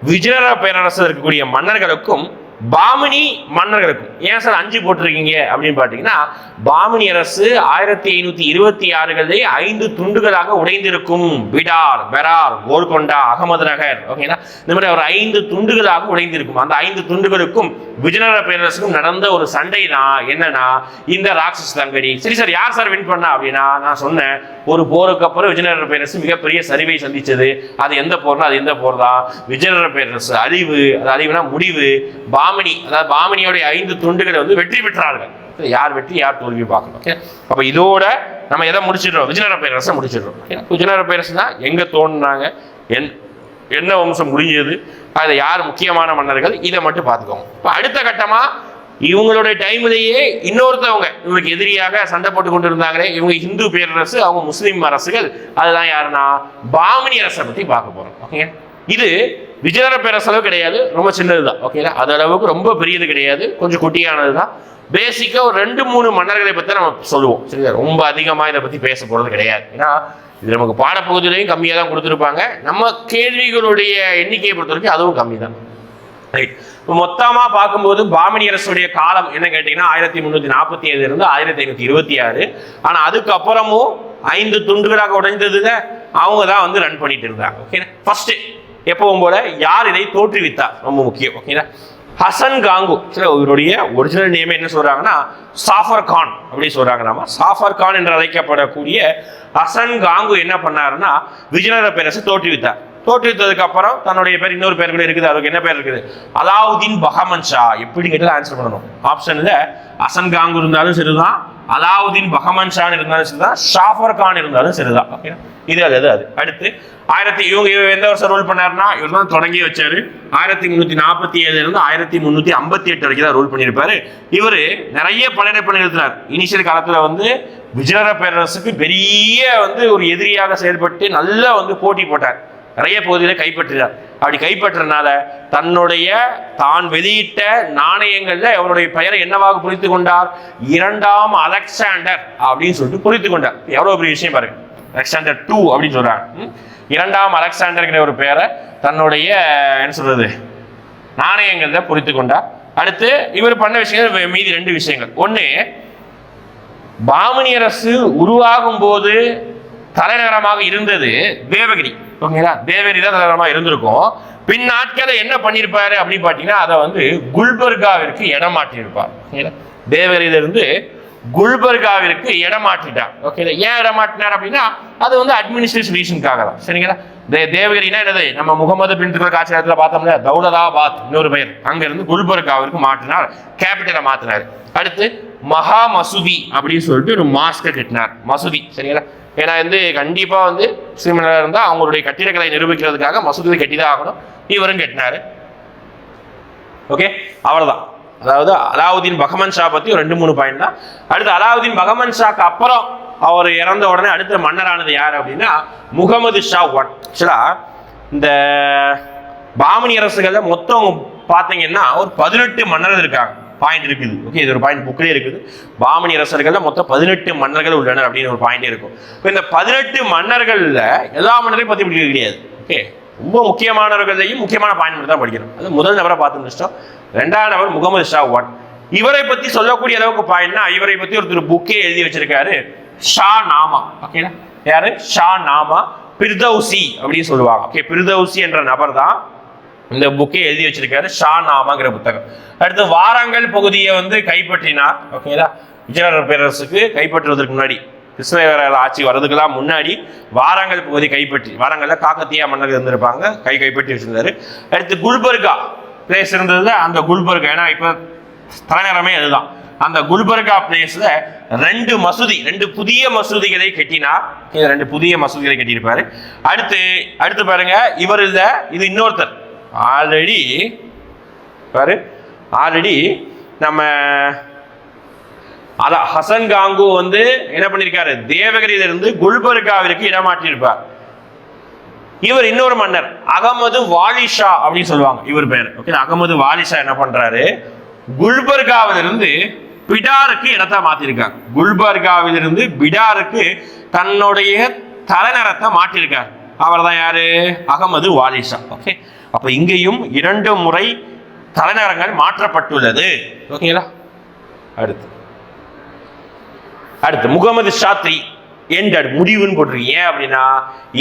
விஜயநகர பேரரசு இருக்கக்கூடிய மன்னர்களுக்கும் பாமினி மன்னர்களுக்கும் ஏன் சார் அஞ்சு போட்டிருக்கீங்க அப்படின்னு பார்த்தீங்கன்னா பாமினி அரசு ஆயிரத்தி ஐநூத்தி இருபத்தி ஆறுகளிலே ஐந்து துண்டுகளாக உடைந்திருக்கும். பிடார் பெரார் கோல்கொண்டா அகமது நகர் ஓகேங்களா இந்த மாதிரி ஒரு ஐந்து துண்டுகளாக உடைந்திருக்கும். அந்த ஐந்து துண்டுகளுக்கும் விஜயநகர பேரரசுக்கும் நடந்த ஒரு சண்டை தான் என்னன்னா இந்த ராட்சஸ் தங்கடி சரி சார் யார் சார் வின் பண்ணா அப்படின்னா நான் சொன்னேன் ஒரு போருக்கு அப்புறம் விஜயநகர பேரரசு மிகப்பெரிய சரிவை சந்திச்சது. அது எந்த போர்னா அது எந்த போர் தான்? விஜயநகர பேரரசு அழிவு அது அழிவுனா முடிவு. பாமினி அதாவது பாமினியோடைய ஐந்து துண்டுகளை வந்து வெற்றி பெற்றார்கள். யார் வெற்றி யார் தோல்வி பார்க்கணும். ஓகே அப்ப இதோட நம்ம எதை முடிச்சிடுறோம்? விஜயநகர பேரரசை முடிச்சிடுறோம். விஜயநகர பேரரசு தான் எங்க தோணுனாங்க என் என்ன வம்சம் முடிஞ்சது அதுல யார் முக்கியமான மன்னர்கள் இதை மட்டும் பார்த்துக்கோங்க. இப்போ அடுத்த கட்டமா இவங்களுடைய டைம்லயே இன்னொருத்தவங்க இவங்களுக்கு எதிரியாக சண்டை போட்டு கொண்டு இருந்தாங்களே இவங்க இந்து பேரரசு அவங்க முஸ்லீம் அரசுகள் அதுதான் யாருன்னா பாமினி அரசை பத்தி பார்க்க போறோம். ஓகே இது விஜயநகர பேரரசளவு கிடையாது ரொம்ப சின்னதுதான். ஓகேங்களா அது அளவுக்கு ரொம்ப பெரியது கிடையாது கொஞ்சம் குட்டியானது தான் பேசிக்காக ஒரு ரெண்டு மூணு மன்னர்களை பற்றி நம்ம சொல்லுவோம். சரியா ரொம்ப அதிகமாக இதை பற்றி பேச போகிறது கிடையாது. ஏன்னா இது நமக்கு பாடப்பகுதியிலையும் கம்மியாக தான் கொடுத்துருப்பாங்க. நம்ம கேள்விகளுடைய எண்ணிக்கையை பொறுத்த வரைக்கும் அதுவும் கம்மி தான். ரைட் இப்போ மொத்தமாக பார்க்கும்போது பாமினி அரசுடைய காலம் என்ன கேட்டிங்கன்னா ஆயிரத்தி முந்நூற்றி நாற்பத்தி ஏழுல இருந்து ஆயிரத்தி ஐநூற்றி இருபத்தி ஆறு. ஆனால் அதுக்கப்புறமும் ஐந்து துண்டுகளாக உடைந்ததுல அவங்க தான் வந்து ரன் பண்ணிட்டு இருந்தாங்க. ஓகேனா ஃபர்ஸ்ட் எப்பவும் போல யார் இதை தோற்றுவித்தார்? ரொம்ப முக்கியம். ஓகேனா ஹசன் காங்கு. சரி இவருடைய ஒரிஜினல் நேம் என்ன சொல்றாங்கன்னா? சாஃபர் கான் அப்படின்னு சொல்றாங்க நாம. சாஃபர் கான் என்று அழைக்கப்படக்கூடிய ஹசன் காங்கு என்ன பண்ணாருன்னா விஜயநகர பேரரசு தோற்றுவித்தார் தோற்றுவித்ததுக்கு அப்புறம் தன்னுடைய பேர் இன்னொரு பேர் கூட இருக்குது. அதுக்கு என்ன பேர் இருக்குது? அலாவுதீன் பஹமன் ஷா. எப்படி கேட்டாலும் ஆன்சர் பண்ணணும். ஆப்ஷன்ல ஹசன் காங்கு இருந்தாலும் சரிதான். அலாவுதீன் பஹமன் ஷான் இருந்தாலும் சரிதான் ஷாஃபர் கான் இருந்தாலும் சரிதான். ஓகேனா இது அது அது அது. அடுத்து ஆயிரத்தி இவங்க இவர் எந்த வருஷம் ரூல் பண்ணாருன்னா இவர் தான் தொடங்கி வச்சாரு. ஆயிரத்தி முந்நூற்றி நாற்பத்தி ஏழுல இருந்து ஆயிரத்தி முந்நூற்றி ஐம்பத்தி எட்டு வரைக்கும் தான் ரூல் பண்ணியிருப்பாரு. இவர் நிறைய பலனை பண்ணியிருக்கிறார் இனிஷியல் காலத்தில் வந்து விஜயநகர பேரரசுக்கு பெரிய வந்து ஒரு எதிரியாக செயல்பட்டு நல்லா வந்து போட்டி போட்டார். நிறைய பகுதியில கைப்பற்றினார். அப்படி கைப்பற்றனால தன்னுடைய தான் வெளியிட்ட நாணயங்கள்ல அவருடைய பெயரை என்னவாக புரித்து கொண்டார்? இரண்டாம் அலெக்சாண்டர் அப்படின்னு சொல்லிட்டு புரித்து கொண்டார். எவ்வளவு பெரிய விஷயம் பாருங்க அலெக்சாண்டர் டூ அப்படின்னு சொல்றாங்க இரண்டாம் அலெக்சாண்டர்ங்கிற ஒரு பேரை தன்னுடைய என்ன சொல்றது நாணயங்கள்ல புரித்து கொண்டார். அடுத்து இவர் பண்ண விஷயங்கள் மீதி ரெண்டு விஷயங்கள். ஒன்று பாமணி அரசு உருவாகும் போது தலைநகரமாக இருந்தது தேவகிரி. ஓகேங்களா? தேவேரி தான் தலைவரமாக இருந்திருக்கும். பின் நாட்களில் என்ன பண்ணியிருப்பாரு அப்படின்னு பார்த்தீங்கன்னா அதை வந்து குல்பர்காவிற்கு இடம் மாற்றியிருப்பார். ஓகேங்களா? தேவேரியிலிருந்து குல்பர்காவிற்கு இடம் மாற்றிட்டார். ஓகே ஏன் இடம் மாற்றினார் அப்படின்னா அது வந்து அட்மினிஸ்ட்ரேஷன் ரீசனுக்காக தான். சரிங்களா? தே தேவகிரினா என்னது? நம்ம முகமது பின் துக்ளக் ஆட்சி நேரத்தில் பார்த்தோம்ல தௌலதாபாத் இன்னொரு பெயர். அங்கிருந்து குல்பர்காவிற்கு மாற்றினார். கேபிட்டலை மாற்றினார். அடுத்து மகா மசூதி அப்படின்னு சொல்லிட்டு ஒரு மாஸ்கை கட்டினார். மசூதி சரிங்களா? ஏன்னா வந்து கண்டிப்பாக வந்து முஸ்லீம்களா இருந்தால் அவங்களுடைய கட்டிடக்கலை நிரூபிக்கிறதுக்காக மசூதியை கட்டி தான் ஆகணும். இவரும் கட்டினாரு. ஓகே? அவ்வளோதான் அதாவது அலாவுதீன் பகமன் ஷா பற்றி ஒரு ரெண்டு மூணு பாயிண்ட் தான். அடுத்து அலாவுதீன் பகமன் ஷாக்கு அப்புறம் அவர் இறந்த உடனே அடுத்த மன்னரானது யார் அப்படின்னா முகமது ஷா ஒன். ஆக்சுவலாக இந்த பாமணி அரசுகளில் மொத்தம் பார்த்தீங்கன்னா ஒரு பதினெட்டு மன்னர்கள் இருக்காங்க. பாயிண்ட் இருக்குது. ஓகே இது ஒரு பாயிண்ட் புக்கிலே இருக்குது. பாமணி அரசர்களில் மொத்தம் பதினெட்டு மன்னர்கள் உள்ளனர் அப்படின்னு ஒரு பாயிண்ட் இருக்கும். இப்போ இந்த பதினெட்டு மன்னர்களில் எல்லா மன்னரையும் பற்றி படிக்க கிடையாது ஓகே ரொம்ப முக்கியமானவர்களையும் முக்கியமான பாயிண்ட் மட்டும் தான் படிக்கணும். அது முதல் நபரை பார்த்து முடிச்சிட்டோம். ரெண்டாவது நபர் முகமது ஷா ஒன் இவரை பற்றி சொல்லக்கூடிய அளவுக்கு பாயிண்ட்னா இவரை பற்றி ஒருத்தர் புக்கே எழுதி வச்சிருக்காரு ஷா நாமா. ஓகேனா யாரு? ஷா நாமா பிர்தௌசி அப்படின்னு சொல்லுவாங்க. ஓகே பிர்தௌசி என்ற நபர் தான் இந்த புக்கை எழுதி வச்சிருக்காரு ஷா நாமாங்கிற புத்தகம். அடுத்து வாராங்கல் பகுதியை வந்து கைப்பற்றினார். ஓகேங்களா விஜயநகர பேரரசுக்கு கைப்பற்றுவதற்கு முன்னாடி கிருஷ்ணதேவராயர் ஆட்சி வர்றதுக்கெல்லாம் முன்னாடி வாராங்கல் பகுதி கைப்பற்றி வாராங்கல்ல காக்கத்தியா மன்னர் இருந்திருப்பாங்க கை கைப்பற்றி வச்சிருந்தாரு. அடுத்து குல்பர்கா பிளேஸ் இருந்தது அந்த குல்பர்கா ஏன்னா இப்போ தலைநகரமே அதுதான். அந்த குல்பர்கா பிளேஸ்ல ரெண்டு மசூதி ரெண்டு புதிய மசூதிகளை கட்டினார். ரெண்டு புதிய மசூதிகளை கட்டியிருப்பாரு. அடுத்து அடுத்து பாருங்க இவர் இல்லை இது இன்னொருத்தர். ஆல்ரெடி பாரு ஆல்ரெடி நம்ம அதான் ஹசன் காங்கு வந்து என்ன பண்ணியிருக்காரு தேவகிரியிலிருந்து குல்பர்காவிற்கு இடமாற்றியிருப்பார். இவர் இன்னொரு மன்னர் அகமது வாலிஷா அப்படின்னு சொல்லுவாங்க இவர் பேர். ஓகே அகமது வாலிஷா என்ன பண்றாரு? குல்பர்காவிலிருந்து பிடாருக்கு இடத்தை மாத்திருக்காங்க குல்பர்காவிலிருந்து பிடாருக்கு தன்னுடைய தலைநரத்தை மாற்றிருக்காரு. அவர் தான் யாரு? அகமது வாலிஷா. ஓகே அப்ப இங்கேயும் இரண்டு முறை தலைநகரங்கள் மாற்றப்பட்டுள்ளது. ஓகேங்களா? அடுத்து. அடுத்து முகமது ஷாத்ரி எண்டட் முடிவுன்னு போட்டிருக்கீங்க. ஏன் அப்படின்னா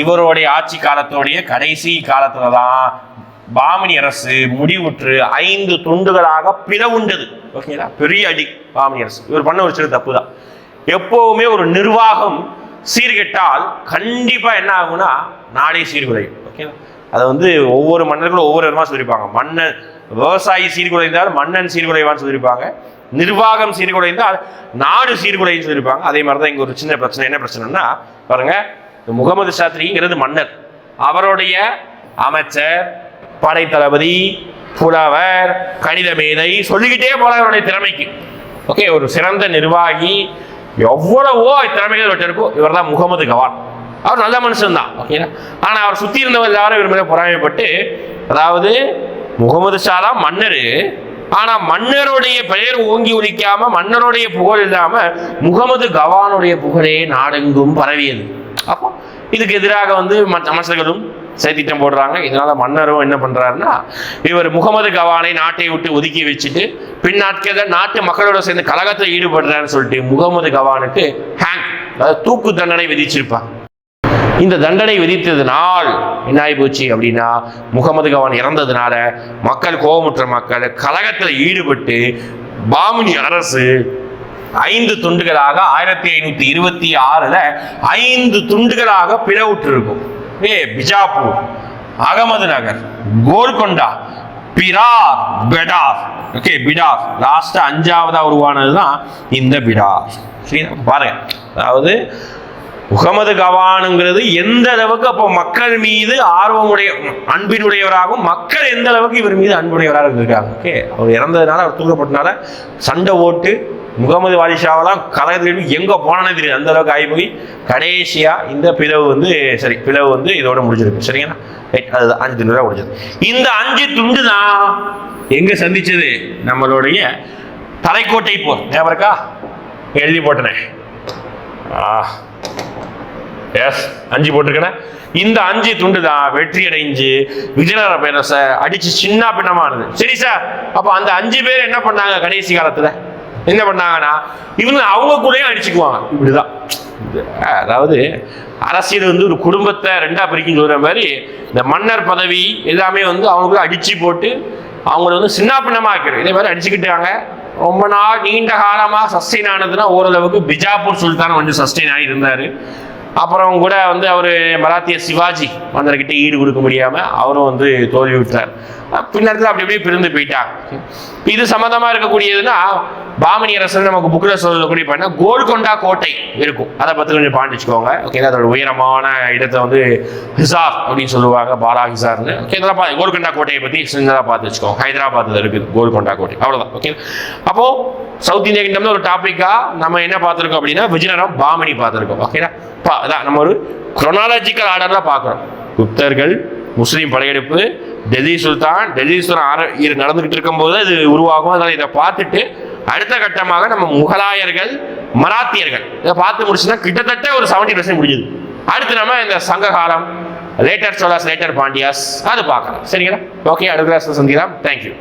இவருடைய ஆட்சி காலத்தோடைய கடைசி காலத்துல தான் பாமணி அரசு முடிவுற்று ஐந்து துண்டுகளாக பிளவுண்டது. ஓகேங்களா? பெரிய அடி பாமணி அரசு. இவர் பண்ண ஒரு சிறு தப்பு தான் எப்போவுமே ஒரு நிர்வாகம் சீர்கெட்டால் கண்டிப்பா என்ன ஆகும்னா நாடே சீர்குலையும். ஓகேங்களா? அதை வந்து ஒவ்வொரு மன்னர்களும் ஒவ்வொரு விதமாக சொல்லியிருப்பாங்க மன்னன் விவசாயி சீர்குலைந்தால் மன்னன் சீர்குலைவான்னு சொல்லியிருப்பாங்க நிர்வாகம் சீர்குலைந்தால் நாடு சீர்குலைன்னு சொல்லியிருப்பாங்க அதே மாதிரி தான் இங்கே ஒரு சின்ன பிரச்சனை. என்ன பிரச்சனைன்னா பாருங்க இந்த முகமது சாத்ரிங்கிறது மன்னர். அவருடைய அமைச்சர் படைத்தளபதி புலவர் கணித மேதை சொல்லிக்கிட்டே போல அவருடைய திறமைக்கு. ஓகே ஒரு சிறந்த நிர்வாகி எவ்வளவோ திறமைகள் இவர்கிட்ட இருக்கும். இவர் தான் முகமது கவான். அவர் நல்ல மனுஷன் தான் ஓகேங்களா ஆனால் அவர் சுற்றி இருந்தவர் எல்லாரும் இவர் மேலே பொறாமைப்பட்டு அதாவது முகமது ஷா மன்னர். ஆனால் மன்னருடைய பெயர் ஓங்கி ஒலிக்காம மன்னருடைய புகழ் இல்லாமல் முகமது கவானுடைய புகழே நாடெங்கும் பரவியது. அப்போ இதுக்கு எதிராக வந்து மற்ற அமைச்சர்களும் சதித்திட்டம் போடுறாங்க. இதனால மன்னரும் என்ன பண்றாருன்னா இவர் முகமது கவானை நாட்டை விட்டு ஒதுக்கி வச்சுட்டு பின்னாட்களில் நாட்டு மக்களோட சேர்ந்து கழகத்தில் ஈடுபடுறாருன்னு சொல்லிட்டு முகமது கவானுக்கு ஹேங் அதாவது தூக்கு தண்டனை விதிச்சிருப்பாங்க. இந்த தண்டனை விதித்ததுனால் என்ன ஆகி போச்சு அப்படின்னா முகமது கவான் இறந்ததுனால மக்கள் கோபமுற்ற மக்கள் கலகத்தில் ஈடுபட்டு பாமினி அரசு ஐந்து துண்டுகளாக ஆயிரத்தி ஐநூத்தி இருபத்தி ஆறுல ஐந்து துண்டுகளாக பிளவுற்று இருக்கும் ஏ Bijapur Ahmednagar Golconda Berar Bidar. Okay Bidar. Last அஞ்சாவதா உருவானது தான் இந்த பிடார். பாருங்க. அதாவது முகமது கவானுங்கிறது எந்த அளவுக்கு அப்போ மக்கள் மீது ஆர்வமுடைய அன்பினுடையவராகவும் மக்கள் எந்த அளவுக்கு இவர் மீது அன்புடையவராக இருந்திருக்காங்க. ஓகே? அவர் இறந்ததுனால அவர் தூக்கப்பட்டனால சண்டை ஓட்டு முகமது வாலிஷாவெல்லாம் கலகத்தில் எங்கே போனானே தெரியாது அந்த அளவுக்கு ஆகி போய் கடைசியாக இந்த பிளவு வந்து சரி பிளவு வந்து இதோட முடிஞ்சிருக்கு. சரிங்களா? ரைட் அதுதான். அஞ்சு துண்டு தான் முடிஞ்சது. இந்த அஞ்சு துண்டு தான் எங்கே சந்திச்சது? நம்மளுடைய தலைக்கோட்டை போர். ஞாபகம் இருக்கா? எழுதி போட்டனே. ஆ. எஸ் அஞ்சு போட்டிருக்கேன். இந்த அஞ்சு துண்டு தான் வெற்றி அடைஞ்சு விஜயநகர பேரரசை அடிச்சு சின்ன பின்னமானது சரி சார் அப்ப அந்த அஞ்சு பேர் என்ன பண்ணாங்க கடைசி காலத்துல? என்ன பண்ணாங்கன்னா இவங்க அவங்க கூடயும் அடிச்சுக்குவாங்க. இப்படிதான். அதாவது அரசியல் வந்து ஒரு குடும்பத்தை ரெண்டா பிரிக்கும் சொல்ற மாதிரி இந்த மன்னர் பதவி எல்லாமே வந்து அவங்களுக்கு அடிச்சு போட்டு அவங்கள வந்து சின்ன பின்னமா இதே மாதிரி அடிச்சுக்கிட்டாங்க ரொம்ப நாள் நீண்ட காலமாக சஸ்டெயின் ஆனதுன்னா ஓரளவுக்கு பிஜாப்பூர் சுல்தான் கொஞ்சம் சஸ்டெயின் ஆகி இருந்தார். அப்புறம் கூட வந்து அவர் மராத்திய சிவாஜி மன்னர்கிட்ட ஈடு கொடுக்க முடியாமல் அவரும் வந்து தோல்வி விட்டார் பின்னர்கள் அப்படி அப்படியே பிரிந்து போயிட்டாங்க இது சம்மந்தமாக இருக்கக்கூடியதுன்னா பாமணி அரசன் நமக்கு புக்கில் சொல்லக்கூடிய பண்ண கோல்கொண்டா கோட்டை இருக்கும். அதை பற்றி கொஞ்சம் பாண்டிச்சுக்கோங்க. ஓகே அதோட உயரமான இடத்தை வந்து ஹிசார் அப்படின்னு சொல்லுவாங்க பாலா ஹிசார்னு. ஓகே இதெல்லாம் பா கோல்கொண்டா கோட்டையை பற்றி சின்னதாக பார்த்து வச்சுக்கோங்க. ஹைதராபாத்தில் இருக்குது கோல்கொண்டா கோட்டை. அவ்வளோதான் ஓகே. அப்போ சவுத் இந்தியா கிண்டம்ல ஒரு டாப்பிக்காக நம்ம என்ன பார்த்துருக்கோம் அப்படின்னா விஜயநகரம் பாமணி பார்த்துருக்கோம். ஓகேடா? பா அதான் நம்ம ஒரு குரோனாலஜிக்கல் ஆர்டர்ல பார்க்குறோம். குப்தர்கள் முஸ்லீம் படையெடுப்பு. டெல்லி சுல்தான் டெல்லி சுல்தான் ஆர இது நடந்துகிட்டு இருக்கும்போது இது உருவாகும். அதனால் இதை பார்த்துட்டு அடுத்த கட்டமாக நம்ம முகலாயர்கள் மராத்தியர்கள் இதை பார்த்து முடிச்சுன்னா கிட்டத்தட்ட ஒரு செவன்டி பர்சன்ட் முடிஞ்சது. அடுத்து நம்ம இந்த சங்க காலம் லேட்டர் சோலாஸ் லேட்டர் பாண்டியாஸ் அது பார்க்கலாம். சரிங்களா? ஓகே அடுத்த சந்திக்கலாம். தேங்க்யூ